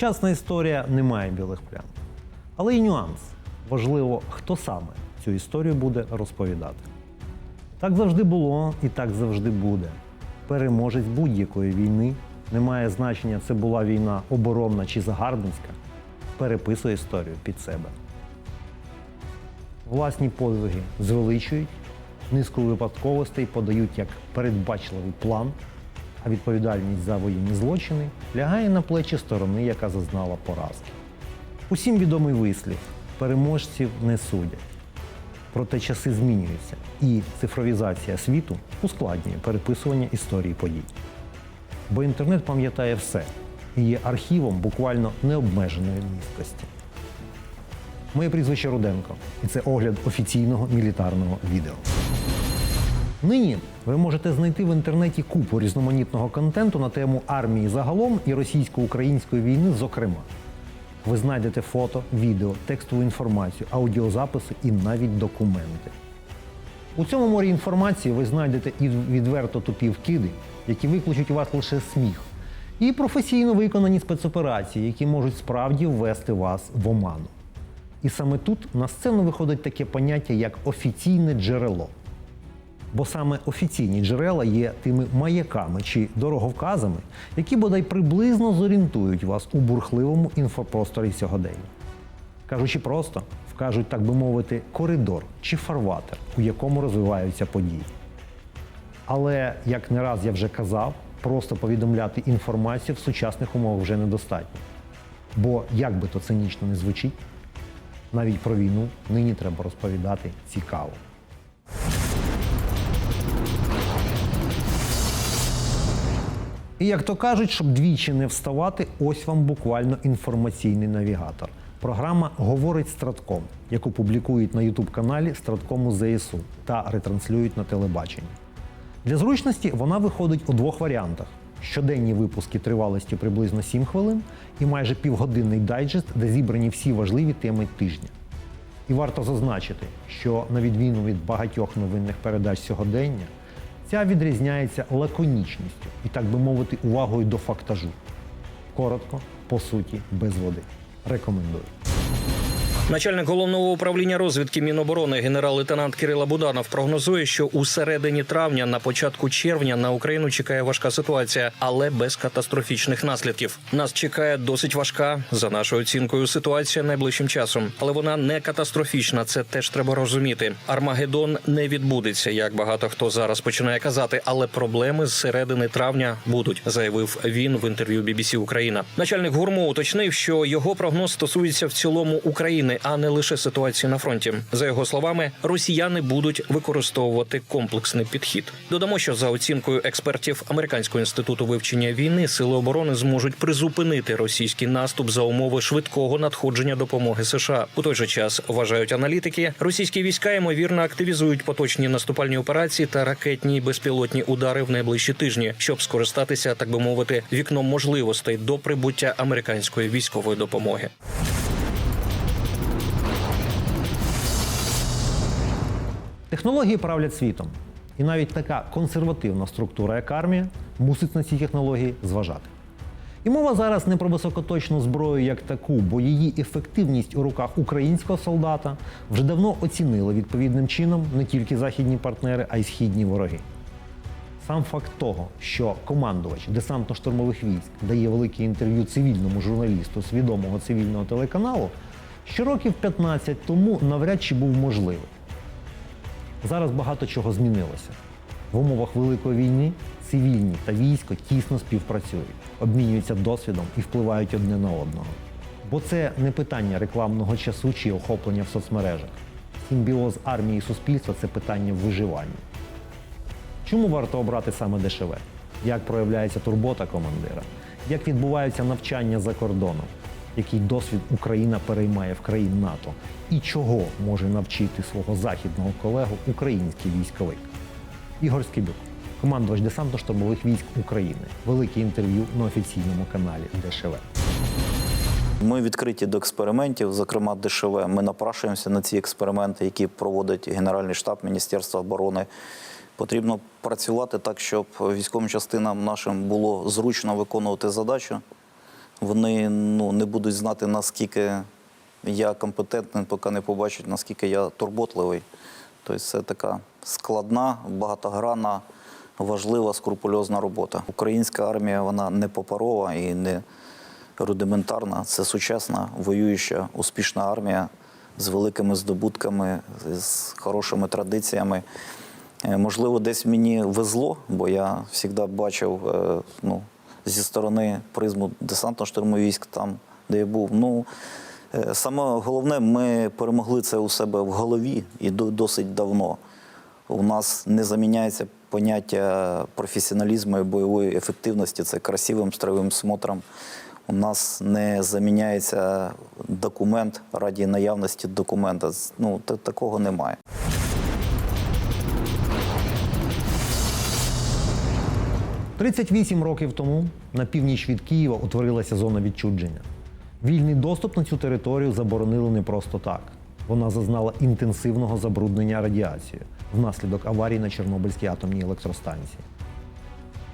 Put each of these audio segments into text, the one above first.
Сучасна історія не має білих плям. Але і нюанс. Важливо, хто саме цю історію буде розповідати. Так завжди було і так завжди буде. Переможець будь-якої війни не має значення, це була війна оборонна чи загарбницька, переписує історію під себе. Власні подвиги звеличують, низку випадковостей подають як передбачливий план, а відповідальність за воєнні злочини лягає на плечі сторони, яка зазнала поразки. Усім відомий вислів переможців не судять. Проте часи змінюються, і цифровізація світу ускладнює переписування історії подій. Бо інтернет пам'ятає все і є архівом буквально необмеженої місткості. Моє прізвище Руденко, і це огляд офіційного мілітарного відео. Нині ви можете знайти в інтернеті купу різноманітного контенту на тему армії загалом і російсько-української війни, зокрема. Ви знайдете фото, відео, текстову інформацію, аудіозаписи і навіть документи. У цьому морі інформації ви знайдете і відверто тупі вкиди, які викличуть у вас лише сміх, і професійно виконані спецоперації, які можуть справді ввести вас в оману. І саме тут на сцену виходить таке поняття, як офіційне джерело. Бо саме офіційні джерела є тими маяками чи дороговказами, які бодай приблизно зорієнтують вас у бурхливому інфопросторі сьогодення. Кажучи просто, вкажуть, так би мовити, коридор чи фарватер, у якому розвиваються події. Але, як не раз я вже казав, просто повідомляти інформацію в сучасних умовах вже недостатньо. Бо, як би то цинічно не звучить, навіть про війну нині треба розповідати цікаво. І як то кажуть, щоб двічі не вставати, ось вам буквально інформаційний навігатор. Програма Говорить Стратком, яку публікують на Ютуб-каналі Страткому ЗСУ та ретранслюють на телебаченні. Для зручності вона виходить у двох варіантах: щоденні випуски тривалістю приблизно 7 хвилин і майже півгодинний дайджест, де зібрані всі важливі теми тижня. І варто зазначити, що на відміну від багатьох новинних передач сьогодення, ця відрізняється лаконічністю і, так би мовити, увагою до фактажу. Коротко, по суті, без води. Рекомендую. Начальник головного управління розвідки Міноборони генерал-лейтенант Кирила Буданов прогнозує, що у середині травня, на початку червня, на Україну чекає важка ситуація, але без катастрофічних наслідків. Нас чекає досить важка за нашою оцінкою ситуація найближчим часом, але вона не катастрофічна. Це теж треба розуміти. Армагеддон не відбудеться, як багато хто зараз починає казати, але проблеми з середини травня будуть, заявив він в інтерв'ю BBC Україна. Начальник гурму уточнив, що його прогноз стосується в цілому України, а не лише ситуації на фронті. За його словами, росіяни будуть використовувати комплексний підхід. Додамо, що за оцінкою експертів Американського інституту вивчення війни сили оборони зможуть призупинити російський наступ за умови швидкого надходження допомоги США. У той же час вважають аналітики, російські війська ймовірно активізують поточні наступальні операції та ракетні безпілотні удари в найближчі тижні, щоб скористатися, так би мовити, вікном можливостей до прибуття американської військової допомоги. Технології правлять світом. І навіть така консервативна структура, як армія, мусить на ці технології зважати. І мова зараз не про високоточну зброю як таку, бо її ефективність у руках українського солдата вже давно оцінили відповідним чином не тільки західні партнери, а й східні вороги. Сам факт того, що командувач десантно-штурмових військ дає велике інтерв'ю цивільному журналісту з відомого цивільного телеканалу, що років 15 тому навряд чи був можливий. Зараз багато чого змінилося. В умовах Великої війни цивільні та військо тісно співпрацюють, обмінюються досвідом і впливають одне на одного. Бо це не питання рекламного часу чи охоплення в соцмережах. Симбіоз армії і суспільства це питання виживання. Чому варто обрати саме ДШВ? Як проявляється турбота командира? Як відбуваються навчання за кордоном? Який досвід Україна переймає в країн НАТО? І чого може навчити свого західного колегу український військовик? Ігор Скибюк, командувач десантно-штурмових військ України. Велике інтерв'ю на офіційному каналі ДШВ. Ми відкриті до експериментів, зокрема ДШВ. Ми напрашуємося на ці експерименти, які проводить Генеральний штаб Міністерства оборони. Потрібно працювати так, щоб військовим частинам нашим було зручно виконувати задачу, вони ну, не будуть знати, наскільки я компетентний, поки не побачать, наскільки я турботливий. Тобто це така складна, багатогранна, важлива, скрупульозна робота. Українська армія вона не паперова і не рудиментарна. Це сучасна, воююча, успішна армія з великими здобутками, з хорошими традиціями. Е, Можливо, десь мені везло, бо я завжди бачив е, ну, зі сторони призму десантно-штурмових військ, там, де я був. Ну, е, саме головне, ми перемогли це у себе в голові і до- досить давно. У нас не заміняється поняття професіоналізму і бойової ефективності, це красивим строєвим смотром. У нас не заміняється документ раді наявності документа. Ну, такого немає. – 38 років тому на північ від Києва утворилася зона відчудження. Вільний доступ на цю територію заборонили не просто так. Вона зазнала інтенсивного забруднення радіацією внаслідок аварії на Чорнобильській атомній електростанції.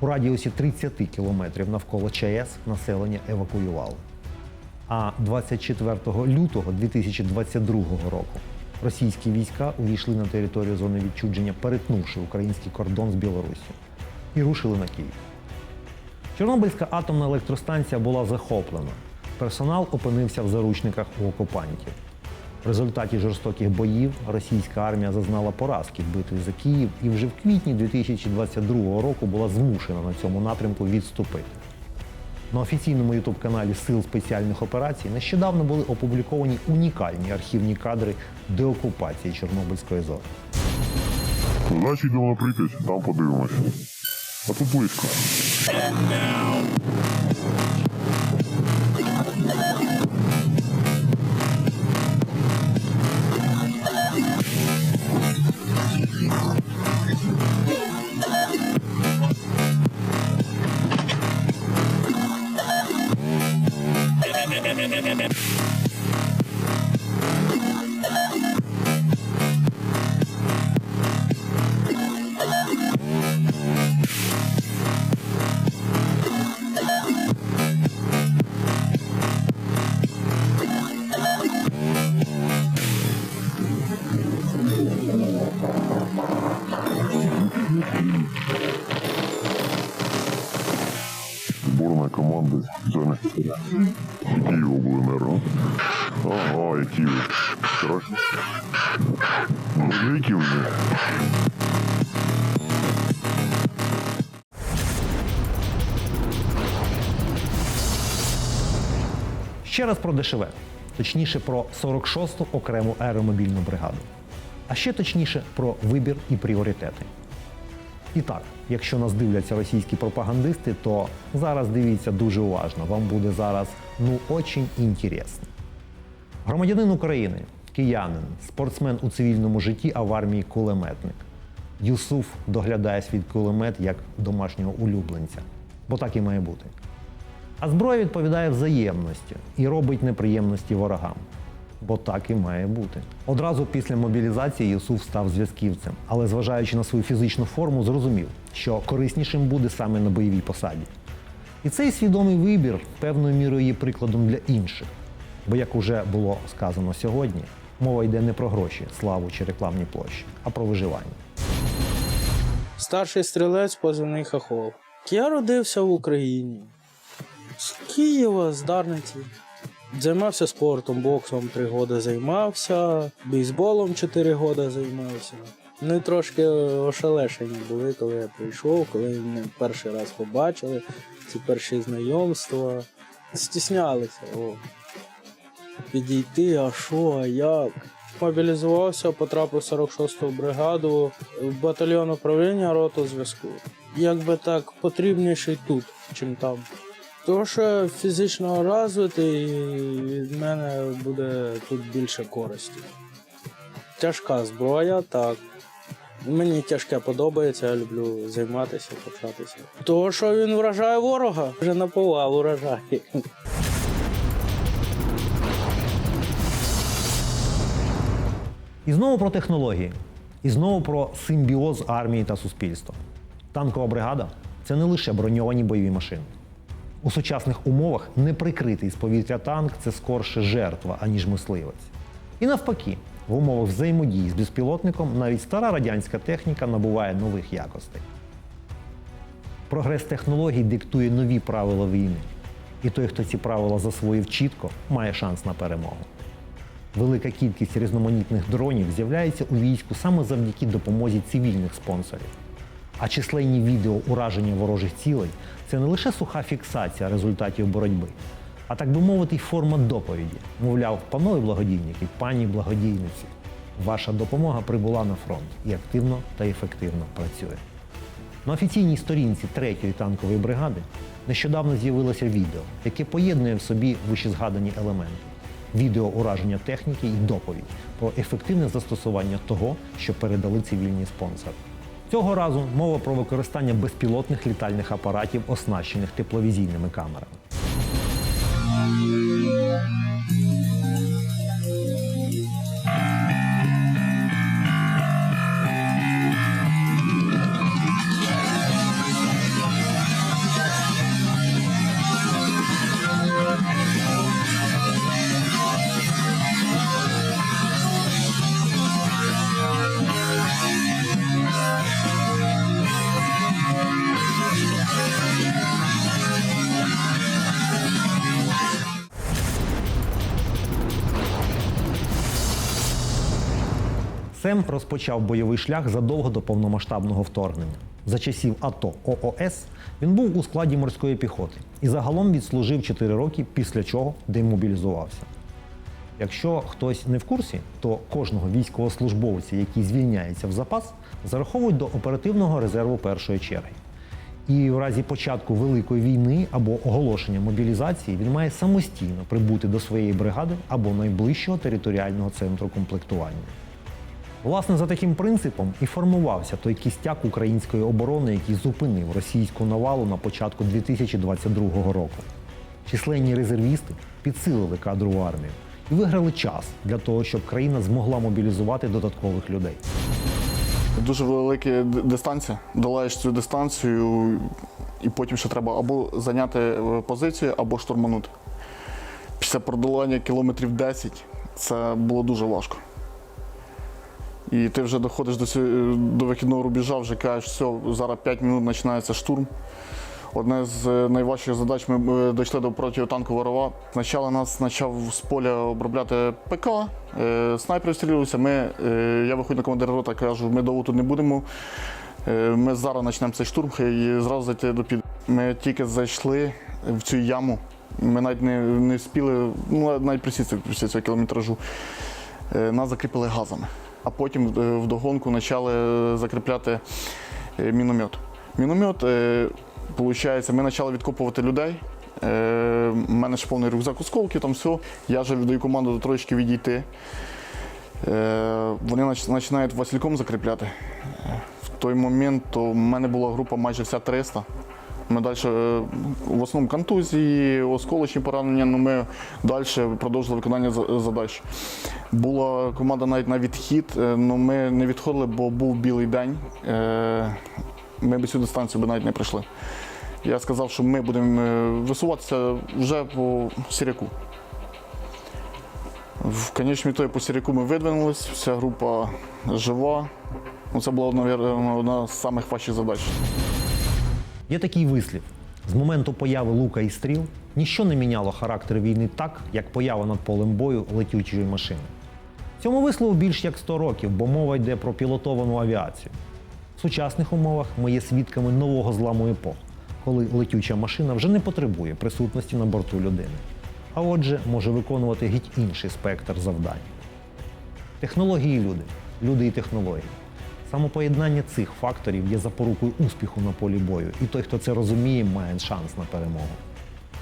У радіусі 30 кілометрів навколо ЧАЕС населення евакуювали. А 24 лютого 2022 року російські війська увійшли на територію зони відчудження, перетнувши український кордон з Білоруссю, і рушили на Київ. Чорнобильська атомна електростанція була захоплена. Персонал опинився в заручниках у окупантів. В результаті жорстоких боїв російська армія зазнала поразки в битві за Київ і вже в квітні 2022 року була змушена на цьому напрямку відступити. На офіційному ютуб-каналі Сил спеціальних операцій нещодавно були опубліковані унікальні архівні кадри деокупації Чорнобильської зони. Значить, йдемо на Прип'ять, там подивимось. А тут близько. Зборна Великі вже. Ще раз про ДШВ, точніше про 46-ту окрему аеромобільну бригаду. А ще точніше про вибір і пріоритети. І так, якщо нас дивляться російські пропагандисти, то зараз дивіться дуже уважно. Вам буде зараз ну очень інтересно. Громадянин України, киянин, спортсмен у цивільному житті, а в армії кулеметник. Юсуф доглядає свій кулемет як домашнього улюбленця, бо так і має бути. А зброя відповідає взаємності і робить неприємності ворогам. Бо так і має бути. Одразу після мобілізації Юсуф став зв'язківцем, але зважаючи на свою фізичну форму, зрозумів, що кориснішим буде саме на бойовій посаді. І цей свідомий вибір певною мірою є прикладом для інших. Бо, як уже було сказано сьогодні, мова йде не про гроші, славу чи рекламні площі, а про виживання. Старший стрілець позивний хохол. Я родився в Україні. З Києва, з Дарниці. Займався спортом, боксом три роки займався, бейсболом чотири роки займався. Вони трошки ошелешені були, коли я прийшов, коли мене перший раз побачили, ці перші знайомства. Стіснялися. О. Підійти, а що, а як? Мобілізувався, потрапив в 46-ту бригаду в батальйон управління роту зв'язку. Якби так потрібніший тут, чим там. Тому що фізично розвитий від мене буде тут більше користі. Тяжка зброя, так. Мені тяжке подобається, я люблю займатися, початися. Того, що він вражає ворога, вже на повал І знову про технології, і знову про симбіоз армії та суспільства. Танкова бригада це не лише броньовані бойові машини. У сучасних умовах неприкритий з повітря танк це скорше жертва, аніж мисливець. І навпаки, в умовах взаємодії з безпілотником навіть стара радянська техніка набуває нових якостей. Прогрес технологій диктує нові правила війни. І той, хто ці правила засвоїв чітко, має шанс на перемогу. Велика кількість різноманітних дронів з'являється у війську саме завдяки допомозі цивільних спонсорів. А численні відео ураження ворожих цілей це не лише суха фіксація результатів боротьби, а так би мовити, форма доповіді. Мовляв, панове благодійники, пані благодійниці, ваша допомога прибула на фронт і активно та ефективно працює. На офіційній сторінці 3-ї танкової бригади нещодавно з'явилося відео, яке поєднує в собі вищезгадані елементи. Відео ураження техніки і доповідь про ефективне застосування того, що передали цивільні спонсори. Цього разу мова про використання безпілотних літальних апаратів, оснащених тепловізійними камерами. Сем розпочав бойовий шлях задовго до повномасштабного вторгнення. За часів АТО ООС він був у складі морської піхоти і загалом відслужив 4 роки, після чого демобілізувався. Якщо хтось не в курсі, то кожного військовослужбовця, який звільняється в запас, зараховують до оперативного резерву першої черги. І в разі початку великої війни або оголошення мобілізації він має самостійно прибути до своєї бригади або найближчого територіального центру комплектування. Власне, за таким принципом і формувався той кістяк української оборони, який зупинив російську навалу на початку 2022 року. Численні резервісти підсилили кадрову армію і виграли час для того, щоб країна змогла мобілізувати додаткових людей. Дуже велика дистанція. Долаєш цю дистанцію, і потім ще треба або зайняти е, позицію, або штурманути. Після продолання кілометрів 10 це було дуже важко. І ти вже доходиш до, цю- до вихідного рубежа, вже кажеш, все, зараз 5 хвилин починається штурм. Одна з е, найважчих задач ми е, дійшли до протитанкового рова. Спочатку нас почав з поля обробляти ПК, е, снайпер стрілювався. Ми, е, я виходжу на командира рота, кажу, ми довго тут не будемо. Е, Ми зараз почнемо цей штурм і зразу зайти до під. Ми тільки зайшли в цю яму. Ми навіть не, не встигли, ну навіть присісти після цього кілометражу. Е, Нас закріпили газами. А потім е, вдогонку почали закріпляти е, міномет. Міномет, е, виходить, ми почали відкопувати людей. Е, У мене ж повний рюкзак осколки, там все. Я вже віддаю команду до троєчки відійти. Е, Вони починають Васильком закріпляти. В той момент то в мене була група майже вся 300. Ми далі в основному контузії, осколочні поранення, але ми далі продовжили виконання задач. Була команда навіть на відхід, але ми не відходили, бо був білий день. Е, Ми б цю дистанцію навіть не пройшли. Я сказав, що ми будемо е, висуватися вже по Сіряку. В конечному ітогі по Сіряку ми видвинулись, вся група жива. Ну, Це була, одна з самих важчих задач. Є такий вислів: з моменту появи лука і стріл ніщо не міняло характер війни так, як поява над полем бою летючої машини. Цьому вислову більш як 100 років, бо мова йде про пілотовану авіацію. В сучасних умовах ми є свідками нового зламу епох, коли летюча машина вже не потребує присутності на борту людини, а отже, може виконувати геть інший спектр завдань. Технології люди, люди і технології. Самопоєднання цих факторів є запорукою успіху на полі бою, і той, хто це розуміє, має шанс на перемогу.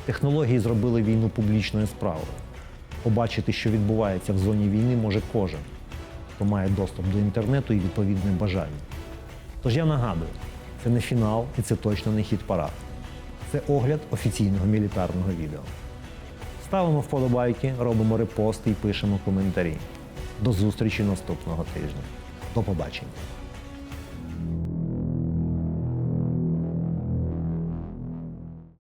Технології зробили війну публічною справою. Побачити, що відбувається в зоні війни, може кожен, хто має доступ до інтернету і відповідне бажання. Тож я нагадую, це не фінал і це точно не хід парад. Це огляд офіційного мілітарного відео. Ставимо вподобайки, робимо репости і пишемо коментарі. До зустрічі наступного тижня. До побачення.